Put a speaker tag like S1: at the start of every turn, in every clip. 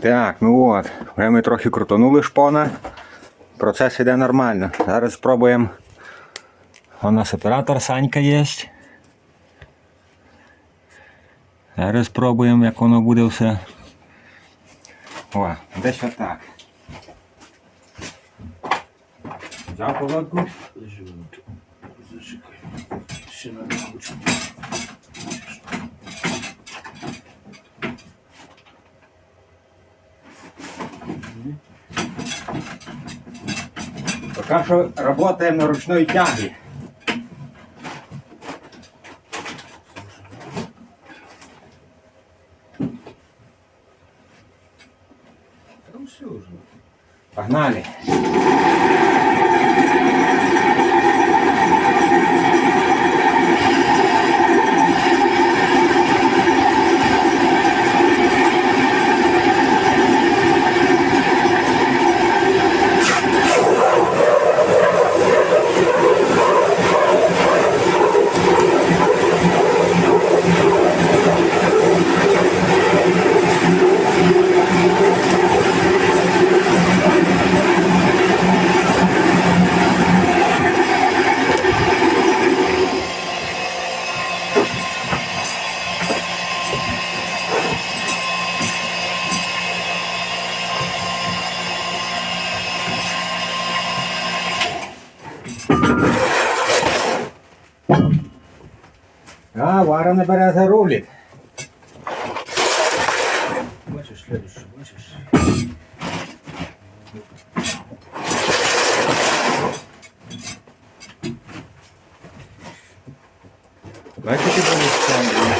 S1: Так, ну от, вже ми трохи крутонули шпона. Процес йде нормально. Зараз спробуємо. У нас оператор Санька є. Зараз спробуємо, як воно буде все. О, десь отак. Взяв
S2: минуту. Зачекай. Ще надо хочу.
S1: Поки що працюємо на ручної тяге.
S2: Там все уже.
S1: Погнали. А, Вара не бере за рулі.
S2: Бачиш, следующий, бачиш?
S1: Бачите, буде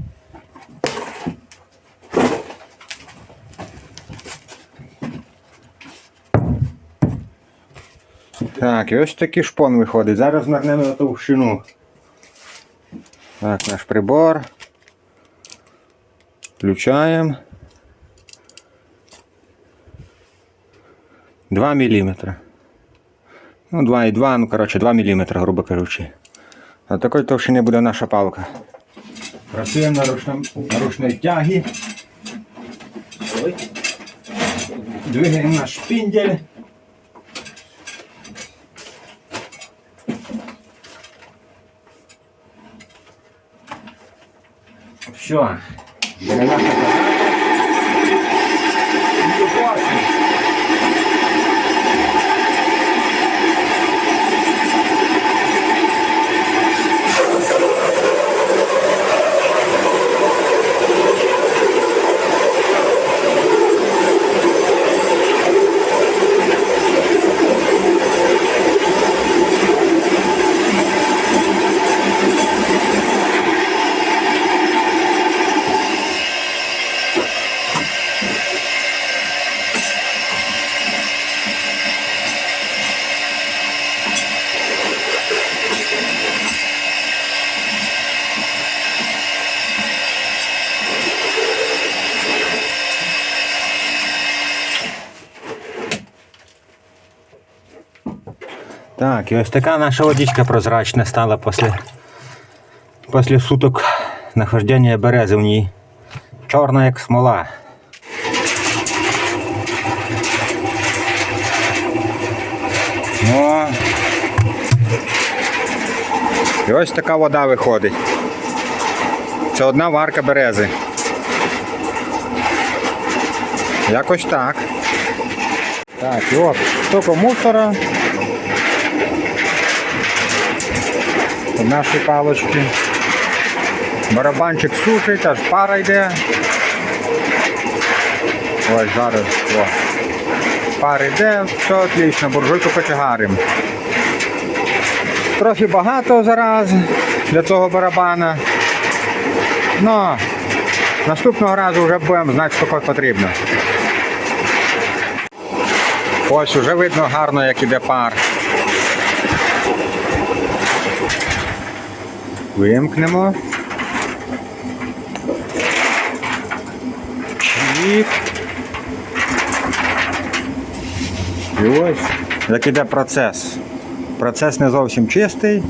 S1: Так, і ось такий шпон виходить. Зараз мернемо на товщину. Так, наш прибор. Включаємо. 2 мм. Ну, 2,2, ну, коротше, 2 мм, грубо кажучи. А такої товщини буде наша палка. Працюємо на, на ручній тягі. Двигаємо наш шпіндель. Все. Так, і ось така наша водичка прозрачна стала після, після суток нахождення берези в ній. Чорна як смола. Ну, і ось така вода виходить. Це одна варка берези. Якось так. Так, і от, стільки мусора. Наші палочки. Барабанчик сушить, аж пара йде. Ось зараз. О. Пар йде, все отлично, буржуйку почагаримо. Трохи багато зараз для цього барабана. Ну, наступного разу вже будемо знати, скільки потрібно. Ось уже видно гарно, як іде пар. Вимкнемо. Чик. І ось як іде процес. Процес не зовсім чистий.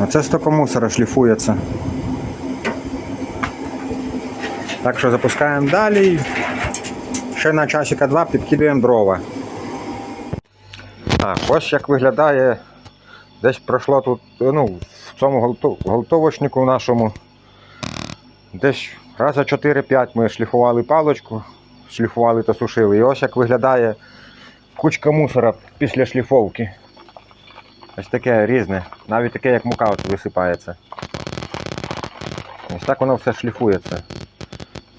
S1: А це стільки мусора шліфується. Так що запускаємо далі. Ще на часика два підкидуємо дрова. Так, ось як виглядає. Десь пройшло тут, ну, в цьому голто- голтовочнику нашому. Десь раза 4-5 ми шліфували паличку, шліфували та сушили. І ось як виглядає кучка мусора після шліфовки. Ось таке різне, навіть таке, як мука от висипається. Ось так воно все шліфується.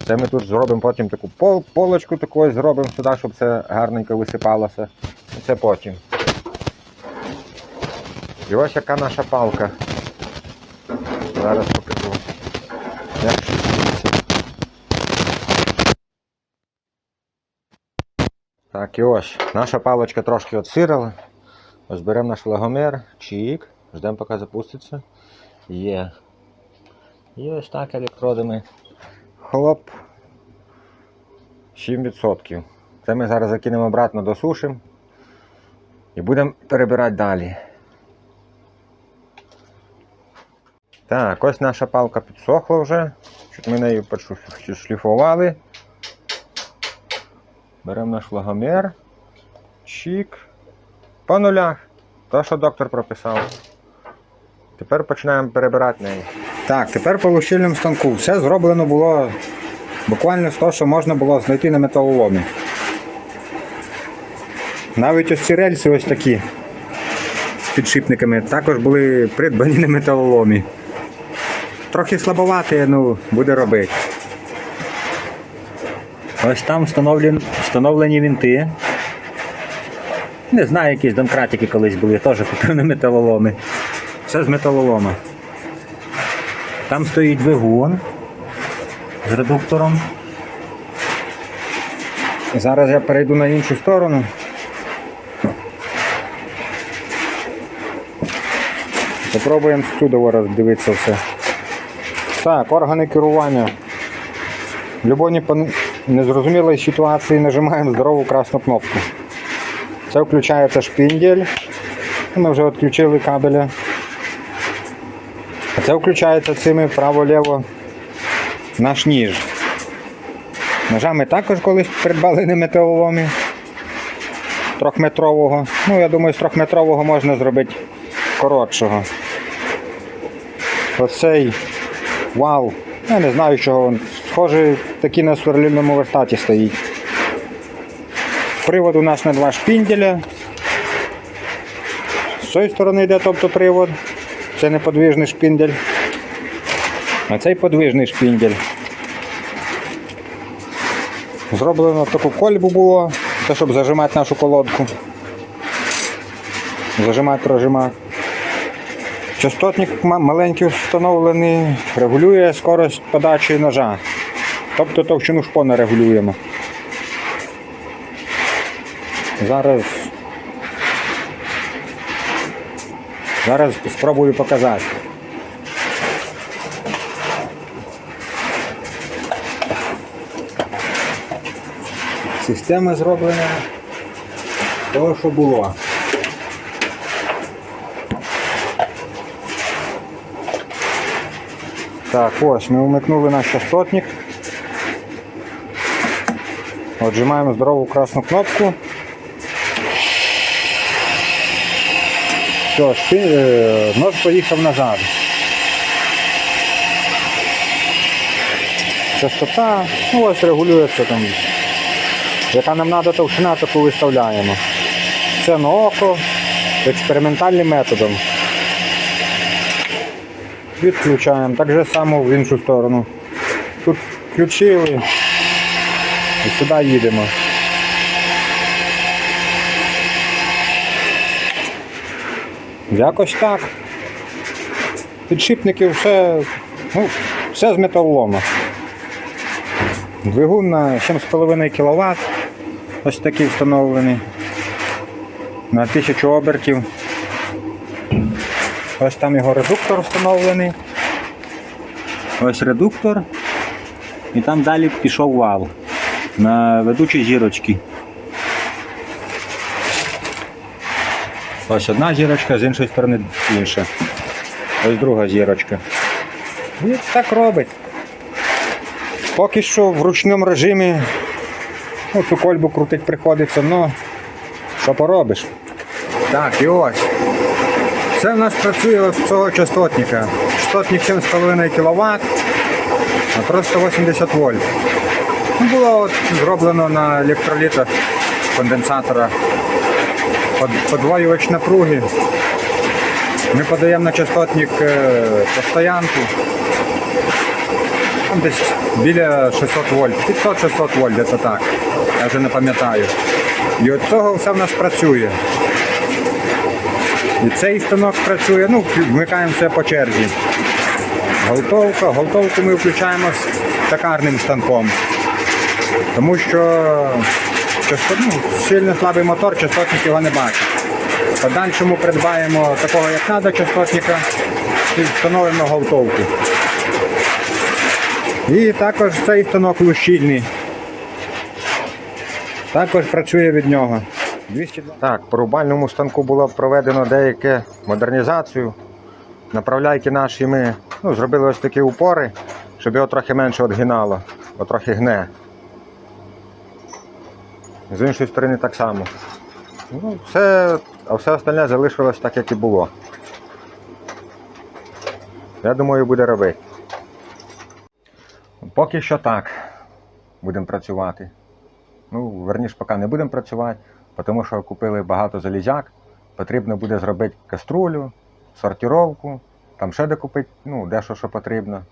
S1: Це ми тут зробимо потім таку пол, полочку таку зробимо сюди, щоб це гарненько висипалося. І це потім. І ось яка наша палка. Зараз покажу. Так, і ось. Наша палочка трошки отсирила. Ось беремо наш лагомер, чик, ждемо поки запуститься. Є. І ось так електродами. Хлоп. 7%. Це ми зараз закинемо обратно досушимо. І будемо перебирати далі. Так, ось наша палка підсохла вже. Ми нею шліфували. Беремо наш лагомер. Чик. По нулях. То, що доктор прописав. Тепер починаємо перебирати неї. Так, тепер по лущильному станку. Все зроблено було буквально з того, що можна було знайти на металоломі. Навіть ось ці рельси ось такі з підшипниками також були придбані на металоломі. Трохи слабовато, ну, буде робити. Ось там встановлені, встановлені вінти. Не знаю, якісь домкратики колись були, теж купив на металоломи. Все з металолома. Там стоїть двигун з редуктором. Зараз я перейду на іншу сторону. Попробуємо сюди роздивитися все. Так, органи керування. В непон- незрозумілій ситуації нажимаємо здорову красну кнопку. Це включається шпіндель. Ми вже відключили кабеля. А це включається цими право-ліво наш ніж. Ножа ми також колись придбали на металоломі трьохметрового. Ну, я думаю, з трьохметрового можна зробити коротшого. Оцей вау. Я не знаю, чого. Схоже, такий на сверлильному вертаті стоїть. Привод у нас на два шпінделя. З цієї сторони йде тобто привод. Це неподвижний шпіндель. А цей подвижний шпіндель. Зроблено таку кольбу було, щоб зажимати нашу колодку. Зажимати, розжимати. Частотник маленький встановлений, регулює скорость подачі ножа. Тобто товщину шпона регулюємо. Зараз. Зараз спробую показати. Система зроблена того, що було. Так, ось ми вмикнули наш частотник. Отжимаємо здорову красну кнопку. Все, шпи... нож поїхав назад. Частота, ну ось регулюється там. Яка нам треба товщина, таку виставляємо. Це на око, експериментальним методом. Відключаємо. Так же само в іншу сторону. Тут включили і сюди їдемо. Якось так. Підшипники все, ну, все з металолома. Двигун на 7,5 кВт. Ось такий встановлений. На 1000 обертів. Ось там його редуктор встановлений. Ось редуктор. І там далі пішов вал на ведучі зірочки. Ось одна зірочка, з іншої сторони інша. Ось друга зірочка. І так робить. Поки що в ручному режимі ну, цю кольбу крутить приходиться, ну що поробиш. Так, і ось. Це в нас працює ось цього частотника. Частотник 7,5 кВт, а просто 80 вольт. Ну, було от зроблено на електролітах конденсатора под- подвоювач напруги. Ми подаємо на частотник е, постоянку. Там десь біля 600 вольт. 500-600 вольт, це так. Я вже не пам'ятаю. І от цього все в нас працює. І цей станок працює, ну, вмикаємо все по черзі. Голтовка, голтовку ми включаємо з токарним станком. Тому що ну, сильно слабий мотор, частотник його не бачить. Подальшому придбаємо такого, як треба, частотника і встановимо голтовку. І також цей станок лущильний. Також працює від нього. 202. Так, по рубальному станку було проведено деяке модернізацію. Направляйки наші ми ну, зробили ось такі упори, щоб його трохи менше відгинало, бо трохи гне. З іншої сторони так само. Ну, все, а все остальне залишилось так, як і було. Я думаю, буде робити. Поки що так будемо працювати. Ну, верніше, поки не будемо працювати, тому що купили багато залізяк. Потрібно буде зробити каструлю, сортировку, там ще де купити, ну, дещо, що потрібно.